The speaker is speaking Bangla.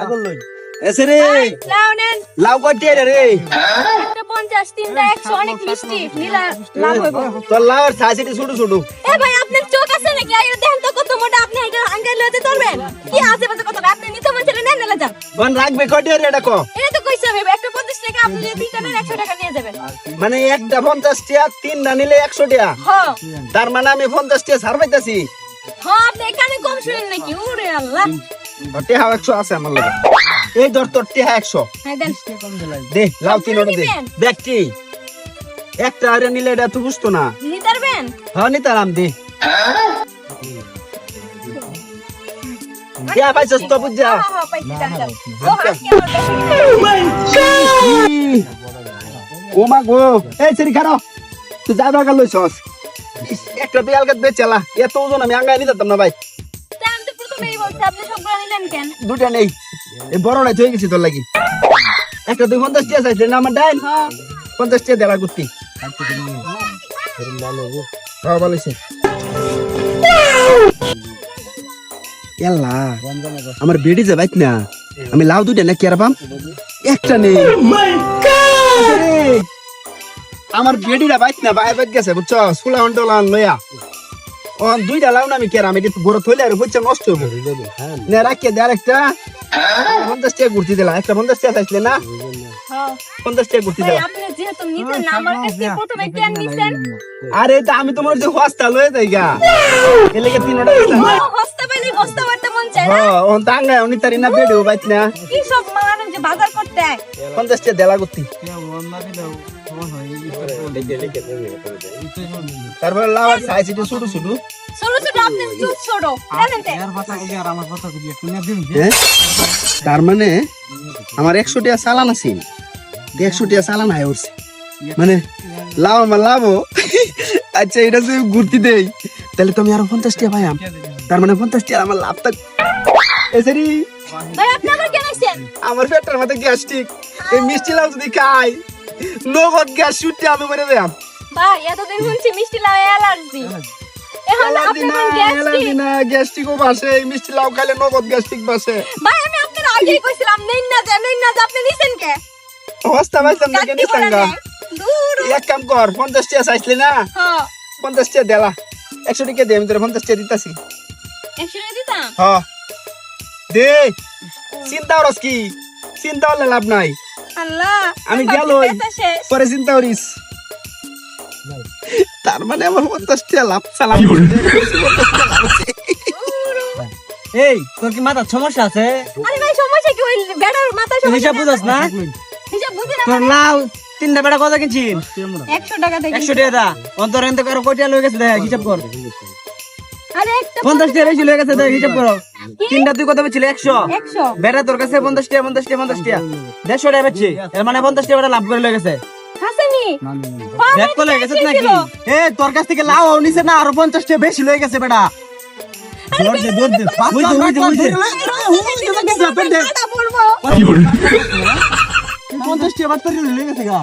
আগল লই এসে রে লাউ নেন রে একটা পঞ্চাশ তিনটা একশো অনেক মিষ্টি নিলা লাভ হইব তোর লাউর সাইজটি ছোট ছোট এ ভাই আপনার চোখ আছে নাকি আগে দেখেন তো কত মোটা আপনি এটা আঙ্গাই লইতে পারবেন কি আছে বলতে কত আপনি নিতে মন চলে নেন নেলা যান রাখবে কটিয়ে রে এটা কো এটা তো কইছে হবে একটা পঞ্চাশ টাকা আপনি তিনটা নেন একশো টাকা নিয়ে যাবেন মানে একটা পঞ্চাশ টিয়া। তিন না নিলে একশো টিয়া তার মানে আমি পঞ্চাশ টিয়া ছাড় পাইতাছি। আপনি এখানে কম শুনেন নাকি ওরে আল্লাহ। টিহা একশো আছে আমার লগে। এই ধর তোর টিহা একশো। হ্যাঁ দে লাউ তিন দে। নিবেন? দেখছি একটা আরে নিলে এটা বুঝতো না। নিতে হ্যাঁ নিতারাম দে। তো হ্যাঁ হ্যাঁ পাইছি দেন দেন ও মা গো। এই সেরি তুই লইছস। ইস, একটা বিয়াল গাছ বেচালা এত ওজন আমি আঙ্গাই নিতাম না ভাই। দুটা নেই। বড় নাই হয়ে গেছি তোর লাগি। একটা দুই পঞ্চাশ টিয়া চাইছিলে না আমার ডাইন হ্যাঁ। পঞ্চাশ টিয়া দেলা করতি হ্যাঁ। ইয়াল্লা আমার বেডি যে বাইক না আমি লাউ দুইটা না কেয়ার পাম? একটা নেই। আমার বেডিরা বাইক না বাইরে বাইক গেছে বুঝছ? সুলা অন্ডলান লইয়া। ও দুইটা লাউ না আমি কেরাম এটি গড়ে থইলে আর বুঝছে নষ্ট হইব। না রাখিয়ে দে আরেকটা। পঞ্চাশ টাকা ঘুরতে দিলা একটা পঞ্চাশ টাকা চাইছিলে না? হ্যাঁ। পঞ্চাশ টাকা ঘুরতে ভাই দিলা আপনি যেহেতু নিতেন না আমার কাছে প্রথমে কেন নিছেন আরে এটা আমি তোমার যে হস্তা লয়ে যাই গা। এলাকে তিনটা ও হস্তা পাইলে হস্তা পারতে মন চায় না। হ্যাঁ ও তাঙ্গা উনি তারি না বেডিও বাইত না। কি সব মানুষ যে বাজার করতে হয় পঞ্চাশ টাকা দেলা করতি তারপরে সাইজ একটু ছোট ছোট। ছোট ছোট আপনি চুপ ছোট। জানেন তো? হ্যাঁ? তার মানে আমার একশো টাকা চালান আছে। একশো টাকা চালান আয় উঠছে মানে লাভ আমার লাভও আচ্ছা এটা যদি ঘুরতে দেই তাহলে তুমি আরও পঞ্চাশ টাকা পাইয়াম। তার মানে পঞ্চাশ টাকা আমার লাভ থাক। এসেরি আমার পেটের মধ্যে গ্যাস্ট্রিক। এই মিষ্টি লাউ যদি খাই নগদ গ্যাস ছুটতে আমি মরে যাম ভাই এতদিন শুনছি মিষ্টি লাউ অ্যালার্জি এখন আপনি কোন গ্যাস্ট্রিক গ্যাস্ট্রিকও বাসে এই মিষ্টি লাউ খাইলে নগদ গ্যাস্ট্রিক বাসে। ভাই আমি আপনার আগেই কইছিলাম নেন না যা নেন না যা আপনি নিছেন কে? অবস্থা পাইছিলাম না কেন সাঙ্গা দূর এক কাম কর পঞ্চাশ টাকা চাইছিলে না? হ্যাঁ। পঞ্চাশ টাকা দেলা। একশো টাকা দে আমি তোর পঞ্চাশ টাকা দিতাছি। একশো টাকা দিতাম? হ দে। চিন্তা করস কি? চিন্তা করলে লাভ নাই। আল্লাহ আমি শেষ। পরে চিন্তা করিস। তার মানে আমার পঞ্চাশটা লাভ চালাম এই তোর কি মাথার সমস্যা আছে? আরে ভাই সমস্যা কি? ওই বেড়ার মাথায় সমস্যা হিসাব বুঝাস না? হিসাব বুঝি না তোর লাউ তিনটা বেড়া কত কিনছি একশো টাকা থেকে। একশো টাকা অন্তর এনতে কারও কোটিয়া লয়ে গেছে দেখ হিসাব কর। আরে একটা টাকা বেশি লয়ে গেছে দেখ হিসাব করো। তিনটা তুই কত বেছিল একশো। বেড়া তোর কাছে পঞ্চাশ টাকা পঞ্চাশ টাকা পঞ্চাশ টাকা দেড়শো টাকা বেচছি। এর মানে পঞ্চাশ টাকা লাভ করে লয়ে গেছে। হাসেনি? দেখ তো লয়ে গেছে নাকি? এ তোর কাছ থেকে লাউ নিছে না আরও পঞ্চাশ টাকা বেশি লয়ে গেছে বলব পঞ্চাশ টাকা লয়ে গেছে গা।